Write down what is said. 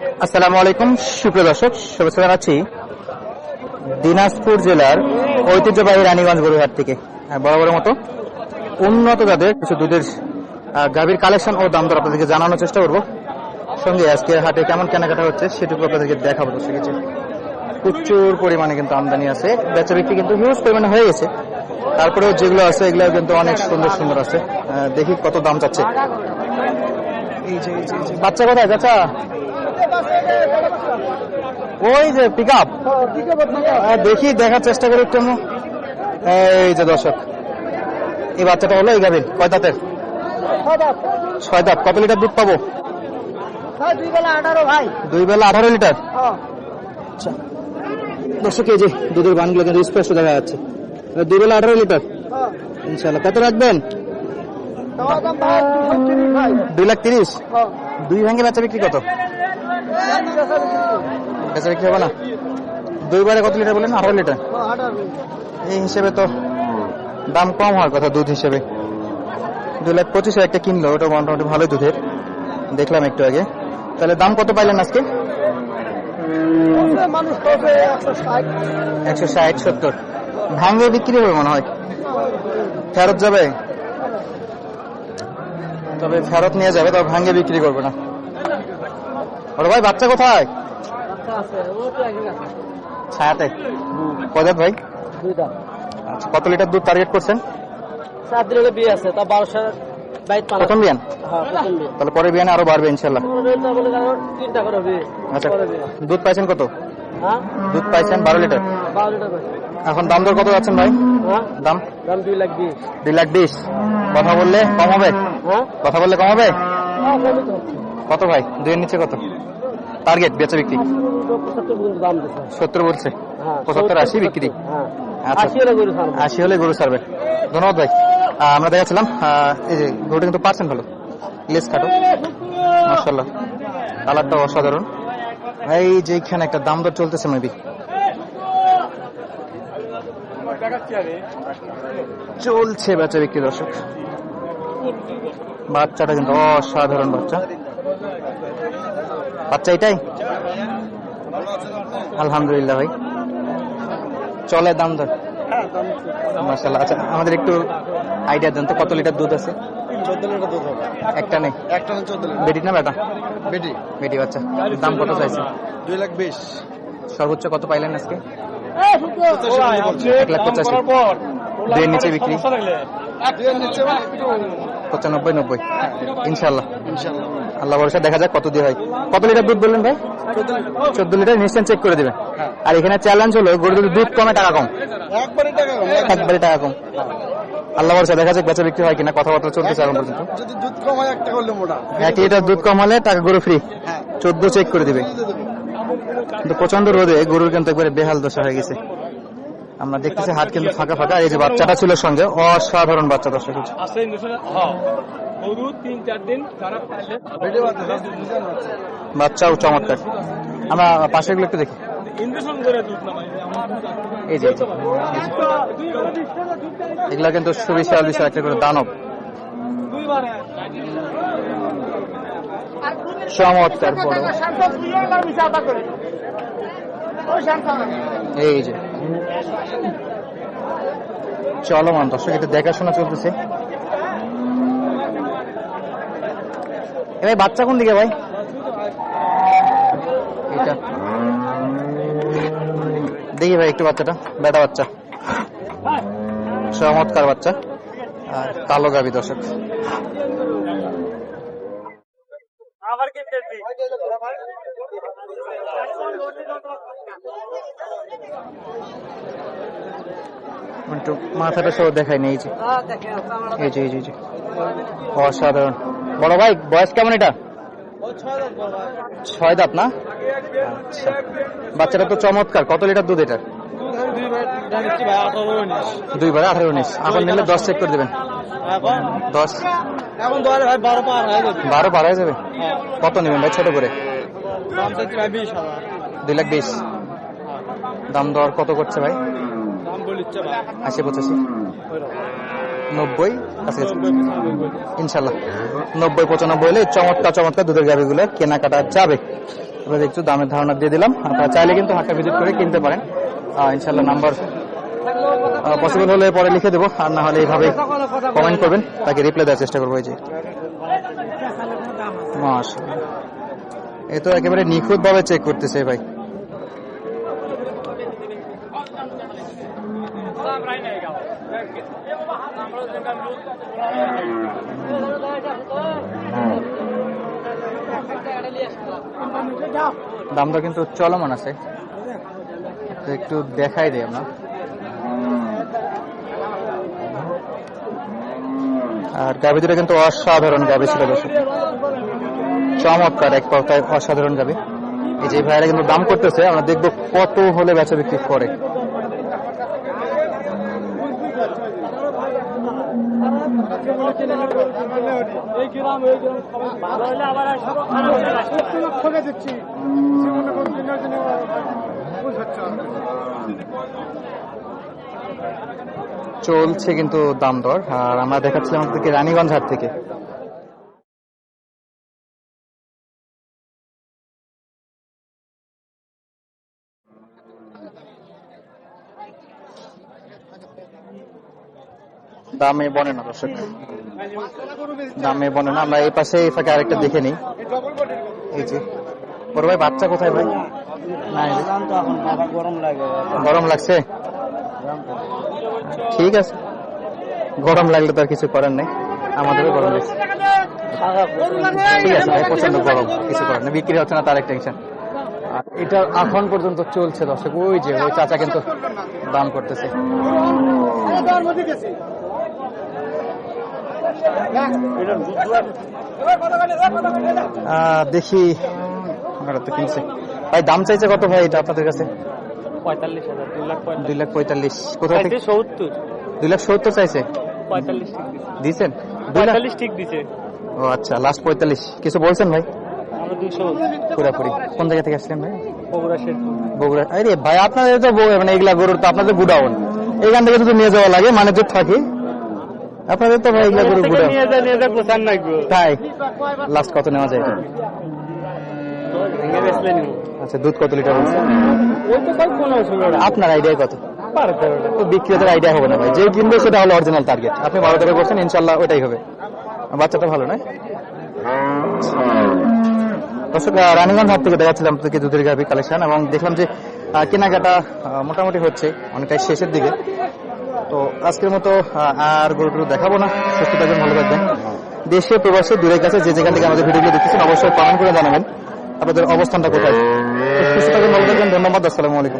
আসসালামু আলাইকুম সুপ্রিয় দর্শক শুভেচ্ছা জানাচ্ছি দিনাজপুর জেলার ঐতিহ্যবাহী রানীগঞ্জ গরুহাট থেকে। হ্যাঁ, বরাবরের মতো উন্নত জাতের কিছু দুধের গাভীর কালেকশন ও দাম দর আপনাদেরকে জানানোর চেষ্টা করব। সঙ্গে আজকে হাটে কেমন কেনাকাটা হচ্ছে সেটুকু আপনাদেরকে দেখাবো দর্শক প্রচুর পরিমাণে কিন্তু আমদানি আছে। বেচা বিক্রি কিন্তু হিউজ পরিমাণে হয়ে গেছে। তারপরেও যেগুলো আছে এগুলো কিন্তু অনেক সুন্দর সুন্দর আছে। দেখি কত দাম চাচ্ছে। বাচ্চা কোথায় চাচা? ওই যে পিক আপ দেখি দেখার চেষ্টা করি একটু এই যে দর্শক এই বাচ্চাটা হলো এই গাভীর কয় দাঁতের? ছয় দাঁত। কত লিটার দুধ পাবো? দুই বেলা আঠারো ভাই। দুই বেলা আঠারো লিটার? আচ্ছা। দর্শক এই যে দুধের বানগুলো কিন্তু স্পষ্ট দেখা যাচ্ছে। দুই বেলা আঠারো লিটার? ইনশাল্লাহ কত রাখবেন? দুই লাখ তিরিশ? দুই ভাঙে বেচা বিক্রি কত? বেচা বিক্রি হবে না? দুইবারে কত লিটার বলেন আঠারো লিটার? এই হিসেবে তো দাম কম হওয়ার কথা দুধ হিসেবে। দুই লাখ পঁচিশে একটা কিনলো, ওটা মোটামুটি ভালোই দুধের। দেখলাম একটু আগে। তাহলে দাম কত পাইলেন আজকে? একশো ষাট, সত্তর। ভাঙে বিক্রি হবে মনে হয়। ফেরত যাবে? তবে ফেরত নিয়ে যাবে, তবে ভাঙে বিক্রি করবে না। ওরে ভাই বাচ্চা কোথায়? ছায়াতে। কদাত ভাই? আচ্ছা কত লিটার দুধ টার্গেট করছেন? সাত দিনের বিয়ে আছে তা বারোশো প্রথম বিয়ান? হ্যাঁ প্রথম বিয়ে তাহলে পরে বিয়ানে আরও বাড়বে ইনশাল্লাহ আচ্ছা দুধ পাইছেন কত? হ্যাঁ? দুধ পাইছেন বারো লিটার? এখন দাম দর কত যাচ্ছেন ভাই? হ্যাঁ? দাম? দাম দুই লাখ বিশ। দুই লাখ বিশ। কথা বললে কম হবে? কথা বললে কম হবে? কত ভাই? দুইয়ের নিচে কত? টার্গেট বেচা বিক্রি। সত্তর বলছে। পঁচাত্তর, আশি, বিক্রি। আচ্ছা। আশি হলে গরু ছাড়বো। ধন্যবাদ ভাই। আমরা দেখাচ্ছিলাম এই যে গরুটা কিন্তু পার্সেন্ট ভালো লেস খাটো। মার্শাল্লাহ কালারটা অসাধারণ। এই যে এখানে একটা দাম দর চলতেছে মেবি চলছে বেচা বিক্রি দর্শক। বাচ্চাটা কিন্তু অসাধারণ বাচ্চা। বাচ্চা এটাই? আলহামদুলিল্লাহ ভাই। চলে দাম দর। মার্শাল্লাহ আচ্ছা আমাদের একটু আইডিয়া দেন তো কত লিটার দুধ আছে? একটা নেই? একটা না চোদ্দ বেটি না বেটা? বেটি। বেটি বাচ্চা। দাম কত চাইছে? দুই লাখ বিশ। সর্বোচ্চ কত পাইলেন আজকে? এক লাখ পঁচাশি। দুইয়ের নিচে বিক্রি? মানে একটু পঁচানব্বই নব্বই। ইনশাল্লাহ আল্লাহ ভরসা দেখা যাক কত দিয়ে হয়। কত লিটার দুধ বললেন ভাই? চোদ্দ লিটার। নিশ্চয় চেক করে দিবেন। হ্যাঁ। আর এখানে চ্যালেঞ্জ হলো গরুর যদি দুধ কমে টাকা কম। একবারে টাকা কম। আল্লাহ ভরসা দেখা যাক বেচা বিক্রি হয় কিনা কথাবার্তা চলতেছে এখন পর্যন্ত। এক লিটার দুধ কম হলে টাকা গরু ফ্রি হ্যাঁ। চোদ্দ চেক করে দিবে। কিন্তু প্রচণ্ড রোদে গরুর কিন্তু একবারে বেহাল দশা হয়ে গেছে। আমরা দেখতেছি হাট কিন্তু ফাঁকা ফাঁকা। এই যে বাচ্চাটা ছিল সঙ্গে অসাধারণ বাচ্চা দর্শক বাচ্চা বাচ্চাও চমৎকার। আমরা পাশেরগুলো একটু দেখি। এই যে এই যে। এগুলা কিন্তু সুবিশাল বিশাল একটা করে দানব। চমৎকার বড়। এই যে। চলমান, দর্শক, এটা দেখাশোনা চলতেছে। ভাই, বাচ্চা কোন দিকে ভাই? এটা। দেখি ভাই, একটু বাচ্চাটা, বেটা বাচ্চা। চমৎকার বাচ্চা। আর কালো গাবি দর্শক আবার কিনতে একটু মাথাটা সব দেখাই নেই এই যে। এই যে এই যে, অসাধারণ। বড় ভাই বয়স কেমন এটা? ছয় দাঁত না? আচ্ছা। বাচ্চাটা তো চমৎকার। কত লিটার দুধ এটা দুইবার আঠারো উনিশ। এখন নিলে দশ চেক করে দেবেন। দশ। বারো পার হয়ে যাবে বারো বারো হয়ে যাবে। কত নেবেন ভাই ছোট করে? দুই লাখ বিশ। দাম দর কত করছে ভাই? আশি পঁচাশি। নব্বই? ইনশাল্লাহ। নব্বই, পঁচানব্বই হলে চমৎকার চমৎকার দুধের গাভিগুলো কেনাকাটা যাবে। এবার একটু দামের ধারণা দিয়ে দিলাম। আপনারা চাইলে কিন্তু হাটটা ভিজিট করে কিনতে পারেন। ইনশাল্লাহ নাম্বার পসিবল হলে পরে লিখে দেবো। আর না হলে এইভাবে কমেন্ট করবেন। তাকে রিপ্লাই দেওয়ার চেষ্টা করব এই যে। মাশাআল্লাহ। এ তো একেবারে নিখুঁত ভাবে চেক করতেছে ভাই। দামটা কিন্তু চলমান আছে। একটু দেখাই দিই আমরা। আর গাভি দুটো কিন্তু অসাধারণ গাভি ছিল দর্শক। চমৎকার এক কথায় অসাধারণ গাভি। এই যে ভাইরা কিন্তু দাম করতেছে, আমরা দেখব কত হলে বেচা বিক্রি করে। চলছে কিন্তু দাম দর। আর আমরা দেখাচ্ছিলাম আপনাদেরকে রানীগঞ্জ হাট থেকে। দামে বনে না, দর্শক। দামে বনে না, আমরা এই পাশে এই ফাঁকে আরেকটা দেখে নিই। এই যে। বড় ভাই, বাচ্চা কোথায় ভাই? গরম লাগে গরম লাগছে? ঠিক আছে। গরম লাগলে তো আর কিছু করার নেই। আমাদেরও গরম লাগছে। ঠিক আছে, ভাই প্রচণ্ড গরম। কিছু করার নেই। বিক্রি হচ্ছে না, তার একটা টেনশন এটা এখন পর্যন্ত চলছে, দর্শক। ওই যে, ওই চাচা কিন্তু দাম করতেছে। দেখি। তো কিনছে ভাই দাম চাইছে কত ভাই এটা আপনাদের কাছে? পঁয়তাল্লিশ হাজার দুই লাখ পঁয়তাল্লিশ। কোথা থেকে? সত্তর। দুই লাখ সত্তর চাইছে? পঁয়তাল্লিশ ঠিক দিছে। দিছেন দুই লাখ? পঁয়তাল্লিশ ঠিক দিছে। ও আচ্ছা লাস্ট পঁয়তাল্লিশ। কিছু বলছেন ভাই? পুরাপুরি। কোন জায়গা থেকে আসলেন ভাই? বগুড়া শেরপুর। বগুড়া। আরে ভাই আপনাদের তো মানে এগুলা গরুর তো আপনাদের গুডাউন। এখান থেকে যদি নিয়ে যাওয়া লাগে মানে যে থাকে। আপনাদের তো ভাই এগুলা নিয়ে যায় নিয়ে যায় গোছান নাকবো তাই লাস্ট কত নেওয়া যায়? আচ্ছা দুধ কত লিটার হচ্ছে আপনার আইডিয়া কত? বিক্রেতার আইডিয়া হবে না ভাই। যে কিনবে সেটা হলো অরিজিনাল টার্গেট আপনি বারো টাকা করছেন ইনশাল্লাহ ওটাই হবে। বাচ্চাটা ভালো নয় দর্শক রানীগঞ্জ হাট থেকে দেখাচ্ছিলাম আপনাদেরকে দুধের গাভি কালেকশন এবং দেখলাম যে কেনাকাটা মোটামুটি হচ্ছে অনেকটাই শেষের দিকে। তো আজকের মতো আর গরু টরু দেখাবো না। সুস্থ থাকবেন, ভালো থাকবেন। দেশে, প্রবাসে দূরের কাছে যে যেখান থেকে আমাদের ভিডিওগুলো দেখতেছেন, অবশ্যই কমেন্ট করে জানাবেন। আপনাদের অবস্থানটা কোথায়? সুস্থ থাকবেন, ভালো থাকবেন, ধন্যবাদ, আসসালামু আলাইকুম।